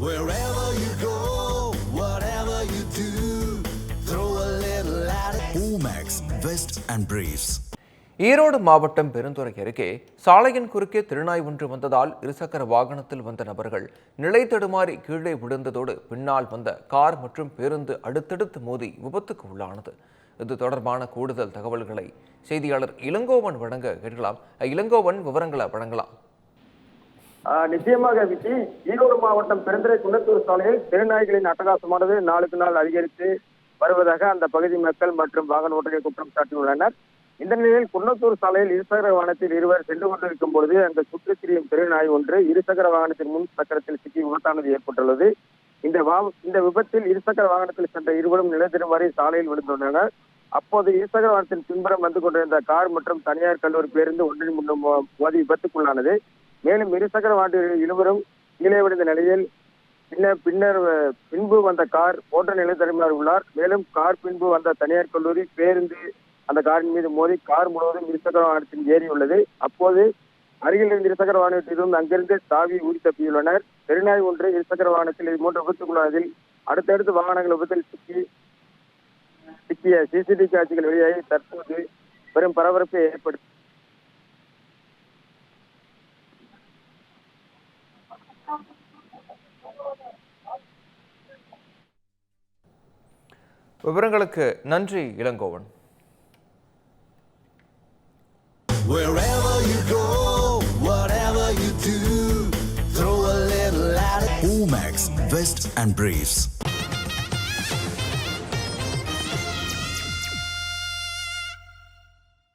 Wherever you go, whatever you do, throw a little at it. Omax, Vest and Briefs. Erode மாவட்டம் பெருந்துறை அருகே சாலையின் குறுக்கே திருநாய் ஒன்று வந்ததால் இருசக்கர வாகனத்தில் வந்த நபர்கள் நிலை தடுமாறி கீழே விழுந்ததோடு பின்னால் வந்த கார் மற்றும் பேருந்து அடுத்தடுத்து மோதி விபத்துக்கு உள்ளானது இது தொடர்பான கூடுதல் தகவல்களை செய்தியாளர் இளங்கோவன் வழங்க கேட்கலாம் இளங்கோவன் விவரங்களை வழங்கலாம் நிச்சயமாக விக்கி ஈரோடு மாவட்டம் பெருந்துறை குன்னத்தூர் சாலையில் திருநாய்களின் அட்டகாசமானது நாளுக்கு நாள் அதிகரித்து வருவதாக அந்த பகுதி மக்கள் மற்றும் வாகன ஓட்டிகள் குற்றம் சாட்டியுள்ளனர். இந்த நிலையில் குன்னத்தூர் சாலையில் இருசக்கர வாகனத்தில் இருவர் சென்று கொண்டிருக்கும் பொழுது அந்த சுற்றித் திரியும் திருநாய் ஒன்று இருசக்கர வாகனத்தின் முன் சக்கரத்தில் சிக்கி விபத்தானது ஏற்பட்டுள்ளது. இந்த வா இந்த விபத்தில் இருசக்கர வாகனத்தில் சென்ற இருவரும் நிலத்திருமாறி சாலையில் விழுந்துள்ளனர். அப்போது இருசக்கர வாகனத்தின் பின்புறம் வந்து கொண்டிருந்த கார் மற்றும் தனியார் கல்லூரி பேருந்து ஒன்றின் முன்னும் மோதி விபத்துக்குள்ளானது. மேலும் இருசக்கர வாகனத்தில் இருவரும் கீழே விழுந்த நிலையில் பின்னர் பின்னர் பின்பு வந்த கார் ஓட்ட நிலை தடுமாறி உள்ளார். மேலும் கார் பின்பு வந்த தனியார் கல்லூரி பேருந்து அந்த காரின் மீது மோதி கார் முழுவதும் இருசக்கர வாகனத்தில் ஏறியுள்ளது அப்போது அருகில் இருந்த இருசக்கர வாகனத்திலிருந்து அங்கிருந்து தாவி ஊறி தப்பியுள்ளனர். பெருநாய் ஒன்று இருசக்கர வாகனத்தில் இது மூன்று விபத்துக்குள்ளானதில் அடுத்தடுத்து வாகனங்கள் விபத்தில் சிக்கி சிக்கிய சிசிடிவி காட்சிகள் வெளியாகி தற்போது பெரும் பரபரப்பை ஏற்படுத்தி விவரங்களுக்கு நன்றி Elangovan Wherever you go, whatever you do, throw a little at it. Omax, Vest and Briefs.